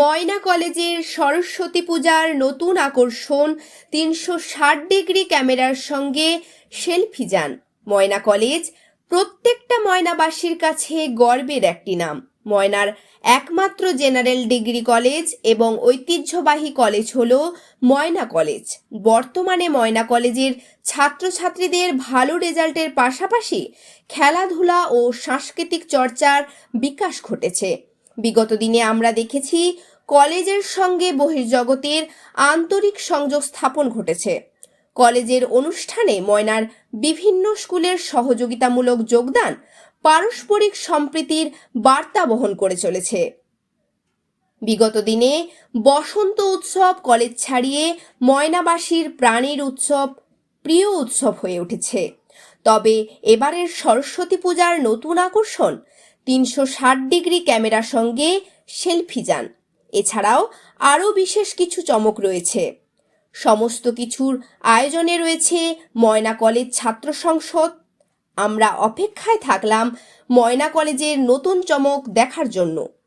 ময়না কলেজের সরস্বতী পূজার নতুন আকর্ষণ তিনশো ষাট ডিগ্রি ক্যামেরার সঙ্গে সেলফি যান। ময়না কলেজ প্রত্যেকটা ময়নাবাসীর কাছে গর্বের একটি নাম। ময়নার একমাত্র জেনারেল ডিগ্রি কলেজ এবং ঐতিহ্যবাহী কলেজ হল ময়না কলেজ। বর্তমানে ময়না কলেজের ছাত্রছাত্রীদের ভালো রেজাল্টের পাশাপাশি খেলাধুলা ও সাংস্কৃতিক চর্চার বিকাশ ঘটেছে। বিগত দিনে আমরা দেখেছি কলেজের সঙ্গে বহির্জগতের আন্তরিক সংযোগ স্থাপন ঘটেছে। কলেজের অনুষ্ঠানে ময়নার বিভিন্ন স্কুলের সহযোগিতামূলক যোগদান, পারস্পরিক সম্প্রীতির বার্তা বহন করে চলেছে। বিগত দিনে বসন্ত উৎসব কলেজ ছাড়িয়ে ময়নাবাসীর প্রাণীর উৎসব, প্রিয় উৎসব হয়ে উঠেছে। তবে এবারের সরস্বতী পূজার নতুন আকর্ষণ, তিনশো ষাট ডিগ্রি ক্যামেরার সঙ্গে সেলফি যান। এছাড়াও আরও বিশেষ কিছু চমক রয়েছে। সমস্ত কিছুর আয়োজনে রয়েছে ময়না কলেজ ছাত্র সংসদ। আমরা অপেক্ষায় থাকলাম ময়না কলেজের নতুন চমক দেখার জন্য।